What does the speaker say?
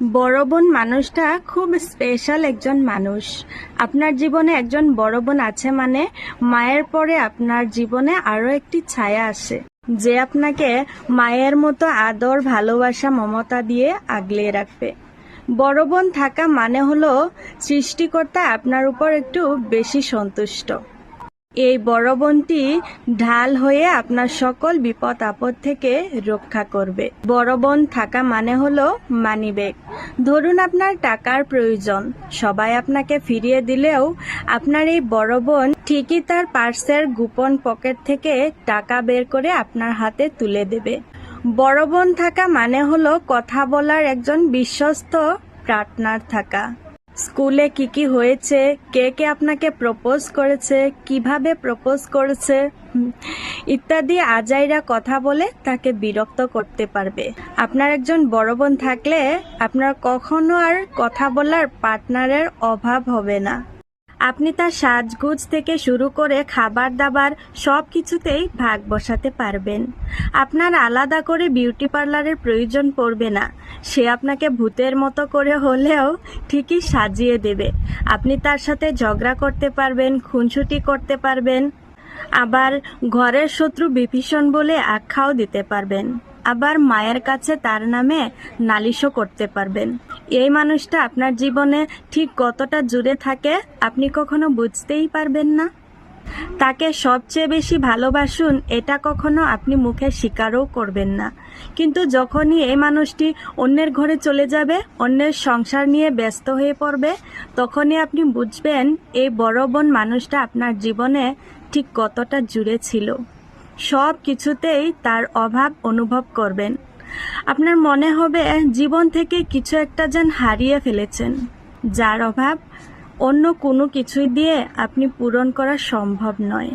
বড় বোন মানুষটা খুব স্পেশাল একজন মানুষ। আপনার জীবনে একজন বড় বোন আছে মানে মায়ের পরে আপনার জীবনে আরও একটি ছায়া আসে। যে আপনাকে মায়ের মতো আদর, ভালোবাসা, মমতা দিয়ে আগলে রাখবে। বড় বোন থাকা মানে হলো সৃষ্টিকর্তা আপনার উপর একটু বেশি সন্তুষ্ট। এই বড় বোনটি ঢাল হয়ে আপনার সকল বিপদ, আপদ থেকে রক্ষা করবে। বড় বোন থাকা মানে হলো মানিব্যাগ ধরুন আপনার টাকার প্রয়োজন। সবাই আপনাকে ফিরিয়ে দিলেও আপনার এই বড় বোন ঠিকই তার পার্সের গোপন পকেট থেকে টাকা বের করে আপনার হাতে তুলে দেবে। বড় বোন থাকা মানে হলো কথা বলার একজন বিশ্বস্ত পার্টনার থাকা। স্কুলে কি কি হয়েছে? কে কে আপনাকে প্রপোজ করেছে? কীভাবে প্রপোজ করেছে? ইত্যাদি আজাইরা কথা বলে তাকে বিরক্ত করতে পারবে। আপনার একজন বড় বোন থাকলে আপনার কখনো আর কথা বলার পার্টনারের অভাব হবে না। আপনি তার সাজগুজ থেকে শুরু করে খাবার দাবার সব কিছুতেই ভাগ বসাতে পারবেন। আপনার আলাদা করে বিউটি পার্লারের প্রয়োজন পড়বে না। সে আপনাকে ভূতের মতো করে হলেও ঠিকই সাজিয়ে দেবে। আপনি তার সাথে ঝগড়া করতে পারবেন, খুনসুটি করতে পারবেন, আবার ঘরের শত্রু বিভীষণ বলে আখ্যাও দিতে পারবেন, আবার মায়ের কাছে তার নামে নালিশও করতে পারবেন। এই মানুষটা আপনার জীবনে ঠিক কতটা জুড়ে থাকে আপনি কখনো বুঝতেই পারবেন না। তাকে সবচেয়ে বেশি ভালোবাসুন, এটা কখনো আপনি মুখে স্বীকারও করবেন না। কিন্তু যখনই এই মানুষটি অন্যের ঘরে চলে যাবে, অন্যের সংসার নিয়ে ব্যস্ত হয়ে পড়বে, তখনই আপনি বুঝবেন এই বড় বোন মানুষটা আপনার জীবনে ঠিক কতটা জুড়ে ছিল। সব কিছুতেই তার অভাব অনুভব করবেন। আপনার মনে হবে জীবন থেকে কিছু একটা যেন হারিয়ে ফেলেছেন। যার অভাব অন্য কোনো কিছুই দিয়ে আপনি পূরণ করা সম্ভব নয়।